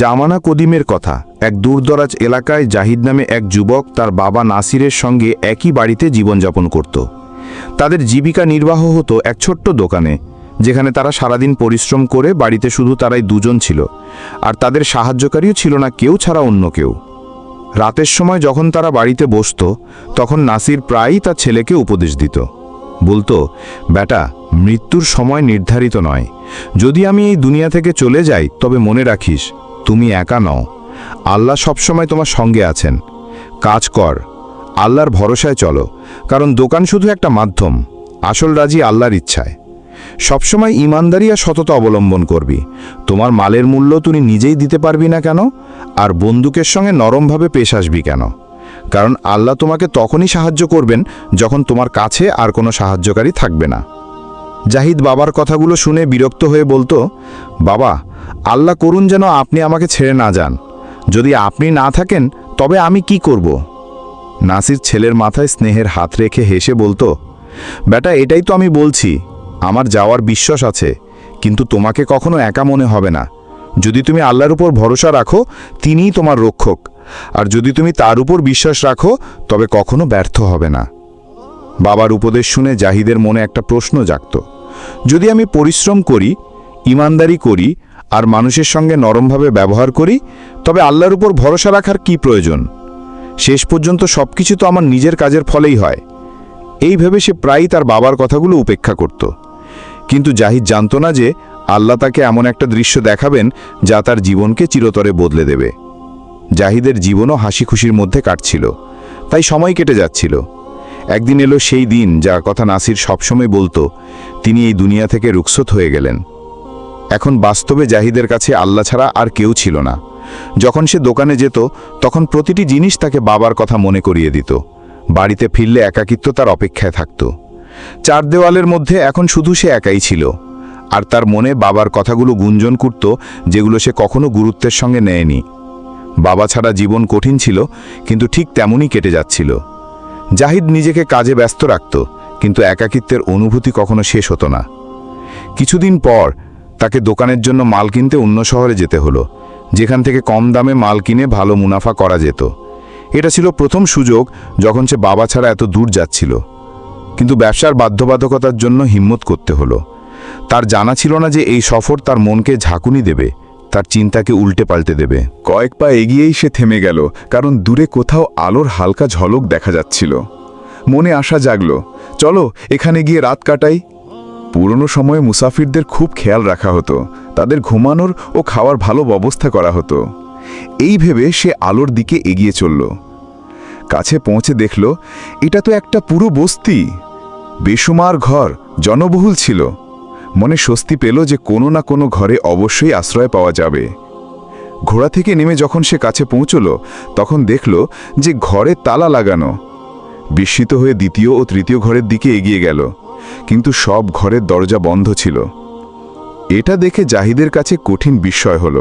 জামানা কদিমের কথা। এক দূরদরাজ এলাকায় জাহিদ নামে এক যুবক তার বাবা নাসিরের সঙ্গে একই বাড়িতে জীবনযাপন করত। তাদের জীবিকা নির্বাহ হতো এক ছোট্ট দোকানে, যেখানে তারা সারাদিন পরিশ্রম করে বাড়িতে শুধু তারাই দুজন ছিল, আর তাদের সাহায্যকারীও ছিল না কেউ ছাড়া অন্য কেউ। রাতের সময় যখন তারা বাড়িতে বসতো, তখন নাসির প্রায়ই তার ছেলেকে উপদেশ দিত। বলতো, বেটা, মৃত্যুর সময় নির্ধারিত নয়। যদি আমি এই দুনিয়া থেকে চলে যাই, তবে মনে রাখিস তুমি একা নও। আল্লাহ সবসময় তোমার সঙ্গে আছেন। কাজ কর। আল্লাহর ভরসায় চলো। কারণ দোকান শুধু একটা মাধ্যম। আসল রাজি আল্লাহর ইচ্ছায়। সবসময় ইমানদারি আর সততা অবলম্বন করবি। তোমার মালের মূল্য তুমি নিজেই দিতে পারবি না কেন? আর বন্দুকের সঙ্গে নরমভাবে পেশ আসবি কেন? কারণ আল্লাহ তোমাকে তখনই সাহায্য করবেন যখন তোমার কাছে আর কোনো সাহায্যকারী থাকবে না। জাহিদ বাবার কথাগুলো শুনে বিরক্ত হয়ে বলতো, বাবা আল্লাহ করুন যেন আপনি আমাকে ছেড়ে না যান। যদি আপনি না থাকেন, তবে আমি কি করব? নাসির ছেলের মাথায় স্নেহের হাত রেখে হেসে বলতো, বেটা, এটাই তো আমি বলছি, আমার যাওয়ার বিশ্বাস আছে, কিন্তু তোমাকে কখনো একা মনে হবে না। যদি তুমি আল্লাহর উপর ভরসা রাখো, তিনিই তোমার রক্ষক। আর যদি তুমি তার উপর বিশ্বাস রাখো, তবে কখনো ব্যর্থ হবে না। বাবার উপদেশ শুনে জাহিদের মনে একটা প্রশ্ন জাগত, যদি আমি পরিশ্রম করি ইমানদারি করি আর মানুষের সঙ্গে নরমভাবে ব্যবহার করি, তবে আল্লাহর উপর ভরসা রাখার কি প্রয়োজন? শেষ পর্যন্ত সব কিছু তো আমার নিজের কাজের ফলেই হয়। এই ভেবে সে প্রায়ই তার বাবার কথাগুলো উপেক্ষা করত। কিন্তু জাহিদ জানত না যে আল্লাহ তাকে এমন একটা দৃশ্য দেখাবেন যা তার জীবনকে চিরতরে বদলে দেবে। জাহিদের জীবনও হাসি খুশির মধ্যে কাটছিল, তাই সময় কেটে যাচ্ছিল। একদিন এলো সেই দিন যা কথা নাসির সবসময় বলতো, তিনি এই দুনিয়া থেকে রুখসত হয়ে গেলেন। এখন বাস্তবে জাহিদের কাছে আল্লাহ ছাড়া আর কেউ ছিল না। যখন সে দোকানে যেত, তখন প্রতিটি জিনিস তাকে বাবার কথা মনে করিয়ে দিত। বাড়িতে ফিরলে একাকিত্ব তার অপেক্ষায় থাকত। চার দেওয়ালের মধ্যে এখন শুধু সে একাই ছিল। আর তার মনে বাবার কথাগুলো গুঞ্জন করত যেগুলো সে কখনো গুরুত্বের সঙ্গে নেয়নি। বাবা ছাড়া জীবন কঠিন ছিল, কিন্তু ঠিক তেমনই কেটে যাচ্ছিল। জাহিদ নিজেকে কাজে ব্যস্ত রাখত, কিন্তু একাকিত্বের অনুভূতি কখনো শেষ হতো না। কিছুদিন পর তাকে দোকানের জন্য মাল কিনতে অন্য শহরে যেতে হলো, যেখান থেকে কম দামে মাল কিনে ভালো মুনাফা করা যেত। এটা ছিল প্রথম সুযোগ যখন সে বাবা ছাড়া এত দূর যাচ্ছিল। কিন্তু ব্যবসার বাধ্যবাধকতার জন্য হিম্মত করতে হলো। তার জানা ছিল না যে এই সফর তার মনকে ঝাঁকুনি দেবে, তার চিন্তাকে উল্টে পাল্টে দেবে। কয়েক পা এগিয়েই সে থেমে গেল, কারণ দূরে কোথাও আলোর হালকা ঝলক দেখা যাচ্ছিল। মনে আশা জাগল, চলো, এখানে গিয়ে রাত কাটাই। পুরনো সময়ে মুসাফিরদের খুব খেয়াল রাখা হতো, তাদের ঘুমানোর ও খাওয়ার ভালো ব্যবস্থা করা হতো। এই ভেবে সে আলোর দিকে এগিয়ে চলল। কাছে পৌঁছে দেখল, এটা তো একটা পুরো বস্তি। বেসুমার ঘর, জনবহুল ছিল। মনে স্বস্তি পেল যে কোনো না কোনো ঘরে অবশ্যই আশ্রয় পাওয়া যাবে। ঘোড়া থেকে নেমে যখন সে কাছে পৌঁছল, তখন দেখল যে ঘরে তালা লাগানো। বিস্মিত হয়ে দ্বিতীয় ও তৃতীয় ঘরের দিকে এগিয়ে গেল। কিন্তু সব ঘরের দরজা বন্ধ ছিল। এটা দেখে জাহিদের কাছে কঠিন বিস্ময় হল।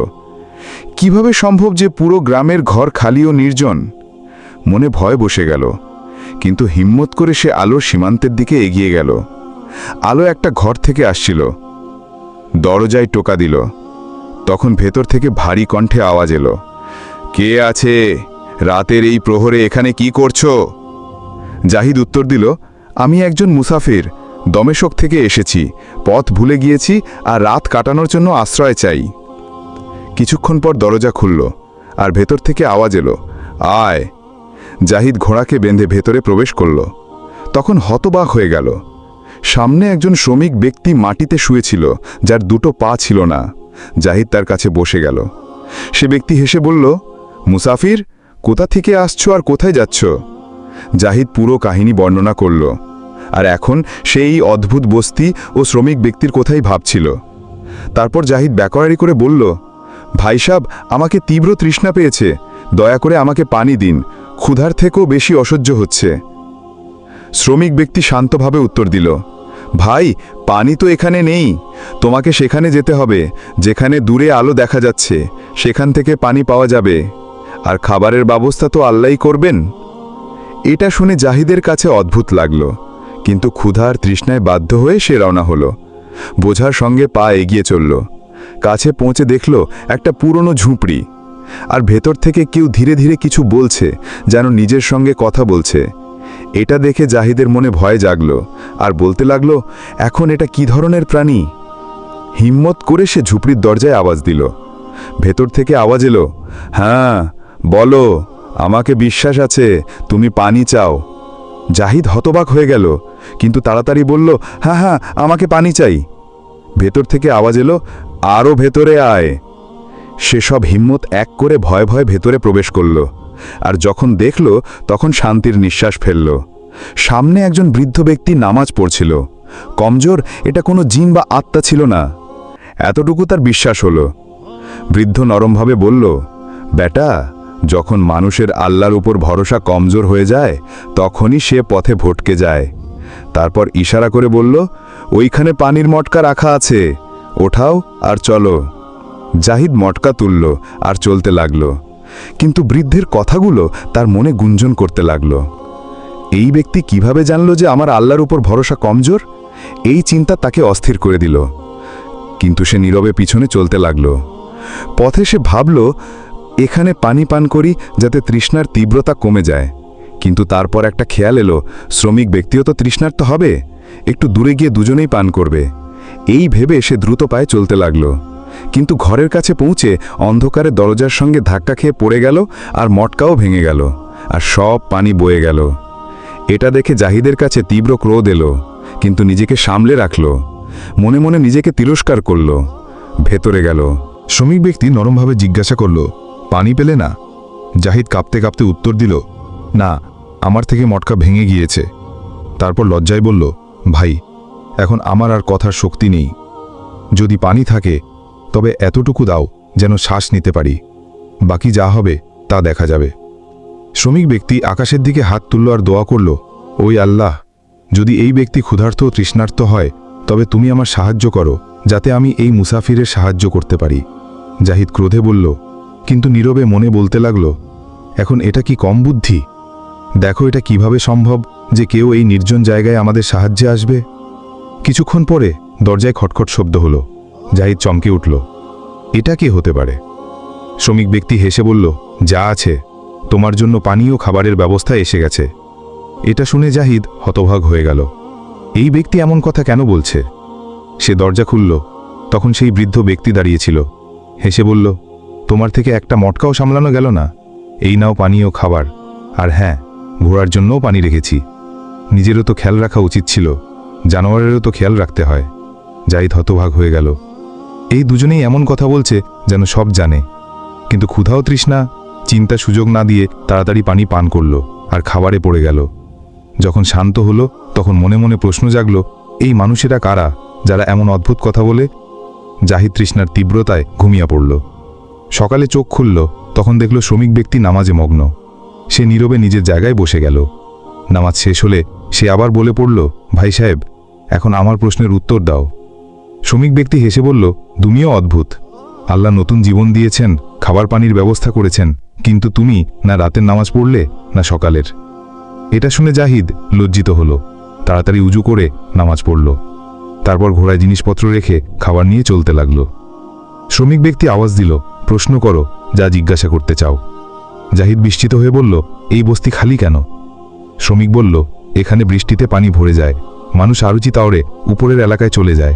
কীভাবে সম্ভব যে পুরো গ্রামের ঘর খালি ও নির্জন? মনে ভয় বসে গেল, কিন্তু হিম্মত করে সে আলোর সীমান্তের দিকে এগিয়ে গেল। আলো একটা ঘর থেকে আসছিল। দরজায় টোকা দিল। তখন ভেতর থেকে ভারী কণ্ঠে আওয়াজ এলো, কে আছে? রাতের এই প্রহরে এখানে কি করছ? জাহিদ উত্তর দিল, আমি একজন মুসাফির। দমেশক থেকে এসেছি, পথ ভুলে গিয়েছি আর রাত কাটানোর জন্য আশ্রয় চাই। কিছুক্ষণ পর দরজা খুলল আর ভেতর থেকে আওয়াজ এলো, আয়! জাহিদ ঘোড়াকে বেঁধে ভেতরে প্রবেশ করল। তখন হতবাক হয়ে গেল। সামনে একজন শ্রমিক ব্যক্তি মাটিতে শুয়েছিল, যার দুটো পা ছিল না। জাহিদ তার কাছে বসে গেল। সে ব্যক্তি হেসে বলল, মুসাফির, কোথা থেকে আসছো আর কোথায় যাচ্ছ? জাহিদ পুরো কাহিনী বর্ণনা করল। আর এখন সেই অদ্ভুত বস্তি ও শ্রমিক ব্যক্তির কোথায় ভাবছিল। তারপর জাহিদ ব্যাকরারি করে বলল, ভাই সাব, আমাকে তীব্র তৃষ্ণা পেয়েছে। দয়া করে আমাকে পানি দিন। ক্ষুধার থেকেও বেশি অসহ্য হচ্ছে। শ্রমিক ব্যক্তি শান্তভাবে উত্তর দিল, ভাই, পানি তো এখানে নেই। তোমাকে সেখানে যেতে হবে। যেখানে দূরে আলো দেখা যাচ্ছে, সেখান থেকে পানি পাওয়া যাবে। আর খাবারের ব্যবস্থা তো আল্লাহই করবেন? এটা শুনে জাহিদের কাছে অদ্ভুত লাগল। কিন্তু ক্ষুধার তৃষ্ণায় বাধ্য হয়ে সে রওনা হলো। বোঝার সঙ্গে পা এগিয়ে চলল। কাছে পৌঁছে দেখল একটা পুরনো ঝুপড়ি। আর ভেতর থেকে কেউ ধীরে ধীরে কিছু বলছে, যেন নিজের সঙ্গে কথা বলছে। এটা দেখে জাহিদের মনে ভয় জাগলো, আর বলতে লাগল, এখন এটা কি ধরনের প্রাণী? হিম্মত করে সে ঝুপড়ির দরজায় আওয়াজ দিল। ভেতর থেকে আওয়াজ এলো হ্যাঁ বলো, আমাকে বিশ্বাস আছে, তুমি পানি চাও। জাহিদ হতবাক হয়ে গেল কিন্তু তাড়াতাড়ি বলল হ্যাঁ হ্যাঁ আমাকে পানি চাই। ভেতর থেকে আওয়াজ এলো আরও ভেতরে আয়। সেসব হিম্মত এক করে ভয় ভয় ভেতরে প্রবেশ করল, আর যখন দেখল, তখন শান্তির নিঃশ্বাস ফেলল। সামনে একজন বৃদ্ধ ব্যক্তি নামাজ পড়ছিল। কমজোর, এটা কোনো জিন বা আত্মা ছিল না। এতটুকু তার বিশ্বাস হলো। বৃদ্ধ নরমভাবে বলল, বেটা, যখন মানুষের আল্লাহর উপর ভরসা কমজোর হয়ে যায়, তখনই সে পথে ভটকে যায়। তারপর ইশারা করে বলল, ওইখানে পানির মটকা রাখা আছে। ওঠাও আর চলো। জাহিদ মটকা তুলল আর চলতে লাগল। কিন্তু বৃদ্ধের কথাগুলো তার মনে গুঞ্জন করতে লাগল। এই ব্যক্তি কীভাবে জানল যে আমার আল্লাহর উপর ভরসা কমজোর? এই চিন্তা তাকে অস্থির করে দিল। কিন্তু সে নীরবে পিছনে চলতে লাগল। পথে সে ভাবল, এখানে পানি পান করি যাতে তৃষ্ণার তীব্রতা কমে যায়। কিন্তু তারপর একটা খেয়াল এলো, শ্রমিক ব্যক্তিও তো তৃষ্ণার্ত হবে। একটু দূরে গিয়ে দুজনেই পান করবে। এই ভেবে সে দ্রুত পায়ে চলতে লাগল। কিন্তু ঘরের কাছে পৌঁছে অন্ধকারে দরজার সঙ্গে ধাক্কা খেয়ে পড়ে গেল আর মটকাও ভেঙে গেল আর সব পানি বয়ে গেল। এটা দেখে জাহিদের কাছে তীব্র ক্রোধ এলো, কিন্তু নিজেকে সামলে রাখল। মনে মনে নিজেকে তিরস্কার করল। ভেতরে গেল। শ্রমিক ব্যক্তি নরমভাবে জিজ্ঞাসা করল, পানি পেলে না? জাহিদ কাঁপতে কাঁপতে উত্তর দিল না, আমার থেকে মটকা ভেঙে গিয়েছে। তারপর লজ্জায় বলল, ভাই, এখন আমার আর কথার শক্তি নেই। যদি পানি থাকে, তবে এতটুকু দাও, যেন শ্বাস নিতে পারি। বাকি যা হবে, তা দেখা যাবে। শ্রমিক ব্যক্তি আকাশের দিকে হাত তুলল আর দোয়া করল, ওই আল্লাহ, যদি এই ব্যক্তি ক্ষুধার্ত ও তৃষ্ণার্ত হয়, তবে তুমি আমার সাহায্য করো, যাতে আমি এই মুসাফিরের সাহায্য করতে পারি। জাহিদ ক্রোধে বলল, কিন্তু নীরবে মনে বলতে লাগল, এখন এটা কি কম বুদ্ধি? দেখো এটা কীভাবে সম্ভব যে কেউ এই নির্জন জায়গায় আমাদের সাহায্যে আসবে। কিছুক্ষণ পরে দরজায় খটখট শব্দ হলো। জাহিদ চমকে উঠল। এটা কি হতে পারে? শ্রমিক ব্যক্তি হেসে বলল, যা আছে। তোমার জন্য পানি ও খাবারের ব্যবস্থা এসে গেছে। এটা শুনে জাহিদ হতভাগ হয়ে গেল। এই ব্যক্তি এমন কথা কেন বলছে? সে দরজা খুলল। তখন সেই বৃদ্ধ ব্যক্তি দাঁড়িয়েছিল। হেসে বলল, তোমার থেকে একটা মটকাও সামলানো গেল না। এই নাও পানি ও খাবার। আর হ্যাঁ ঘোড়ার জন্যও পানি রেখেছি। নিজেরও তো খেয়াল রাখা উচিত ছিল, জানোয়ারেরও তো খেয়াল রাখতে হয়। জাহিদ হতভাগ হয়ে গেল। এই দুজনেই এমন কথা বলছে যেন সব জানে। কিন্তু ক্ষুধাও তৃষ্ণা, চিন্তা সুযোগ না দিয়ে তাড়াতাড়ি পানি পান করল আর খাবারে পড়ে গেল। যখন শান্ত হলো, তখন মনে মনে প্রশ্ন জাগলো, এই মানুষেরা কারা যারা এমন অদ্ভুত কথা বলে? জাহিদ তৃষ্ণার তীব্রতায় ঘুমিয়ে পড়ল। সকালে চোখ খুলল, তখন দেখল শ্রমিক ব্যক্তি নামাজে মগ্ন। সে নীরবে নিজের জায়গায় বসে গেল। নামাজ শেষ হলে সে আবার বলে পড়ল, ভাই সাহেব, এখন আমার প্রশ্নের উত্তর দাও। শ্রমিক ব্যক্তি হেসে বলল, তুমিও অদ্ভুত। আল্লাহ নতুন জীবন দিয়েছেন, খাবার পানির ব্যবস্থা করেছেন, কিন্তু তুমি না রাতের নামাজ পড়লে, না সকালের। এটা শুনে জাহিদ লজ্জিত হলো। তাড়াতাড়ি উজু করে নামাজ পড়ল। তারপর ঘোড়ায় জিনিসপত্র রেখে খাবার নিয়ে চলতে লাগল। শ্রমিক ব্যক্তি আওয়াজ দিল, প্রশ্ন করো, যা জিজ্ঞাসা করতে চাও। জাহিদ বিস্মিত হয়ে বলল, এই বস্তি খালি কেন? শ্রমিক বলল, এখানে বৃষ্টিতে পানি ভরে যায়। মানুষ আরুচি তাওরে উপরের এলাকায় চলে যায়।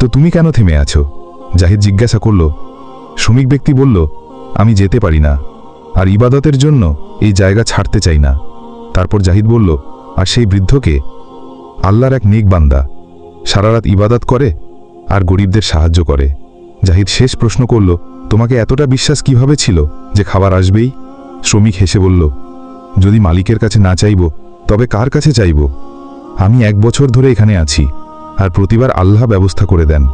তো তুমি কেন থেমে আছো? জাহিদ জিজ্ঞাসা করল, শ্রমিক ব্যক্তি বলল, আমি যেতে পারি না। আর ইবাদতের জন্য এই জায়গা ছাড়তে চাই না। তারপর জাহিদ বলল, আর সেই বৃদ্ধকে? আল্লাহর এক নেক বান্দা। সারারাত ইবাদত করে আর গরিবদের সাহায্য করে। জাহিদ শেষ প্রশ্ন করল, তোমাকে এতটা বিশ্বাস কীভাবে ছিল যে খাবার আসবেই? শ্রমিক হেসে বলল, যদি মালিকের কাছে না চাইব, তবে কার কাছে চাইব? আমি এক বছর ধরে এখানে আছি, আর প্রতিবার আল্লাহ ব্যবস্থা করে দেন।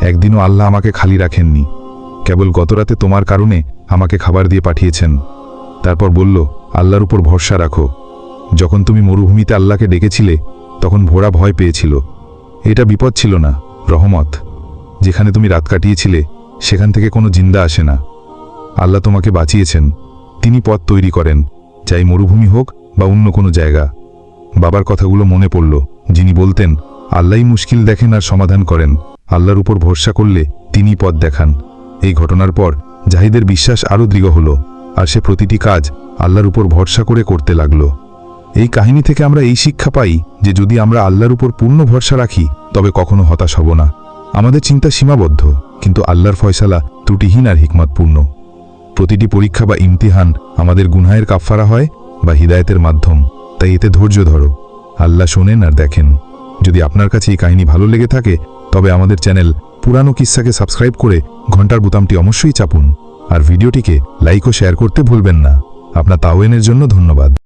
একদিনও আল্লাহ আমাকে খালি রাখেননি। কেবল গতরাতে তোমার কারণে আমাকে খাবার দিয়ে পাঠিয়েছেন। তারপর বলল, আল্লাহর উপর ভরসা রাখো। যখন তুমি মরুভূমিতে আল্লাহকে ডেকেছিলে, তখন ভোরা ভয় পেয়েছিল। এটা বিপদ ছিল না, রহমত। যেখানে তুমি রাত কাটিয়েছিলে, সেখান থেকে কোনো জিন্দা আসে না। আল্লাহ তোমাকে বাঁচিয়েছেন। তিনি পথ তৈরি করেন চাই মরুভূমি হোক বা অন্য কোনো জায়গা। বাবার কথাগুলো মনে পড়ল, যিনি বলতেন, আল্লাহই মুশকিল দেখেন আর সমাধান করেন। আল্লাহর উপর ভরসা করলে তিনি পথ দেখান। এই ঘটনার পর জাহিদের বিশ্বাস আরও দৃঢ় হলো, আর সে প্রতিটি কাজ আল্লাহর উপর ভরসা করে করতে লাগল। এই কাহিনী থেকে আমরা এই শিক্ষা পাই যে যদি আমরা আল্লাহর উপর পূর্ণ ভরসা রাখি, তবে কখনো হতাশ হব না। আমাদের চিন্তা সীমাবদ্ধ, কিন্তু আল্লাহর ফয়সালা ত্রুটিহীন আর হিকমতপূর্ণ। প্রতিটি পরীক্ষা বা ইমতিহান আমাদের গুনহায়ের কাফফারা হয় বা হৃদায়তের মাধ্যম। তাই এতে ধৈর্য ধরো। আল্লাহ শোনেন আর দেখেন। যদি আপনার কাছে এই কাহিনী ভালো লেগে থাকে, তবে আমাদের চ্যানেল পুরানো কিস্সাকে সাবস্ক্রাইব করে ঘণ্টার বোতামটি অবশ্যই চাপুন। আর ভিডিওটিকে লাইক ও শেয়ার করতে ভুলবেন না। আপনার তাওয়েনের জন্য ধন্যবাদ।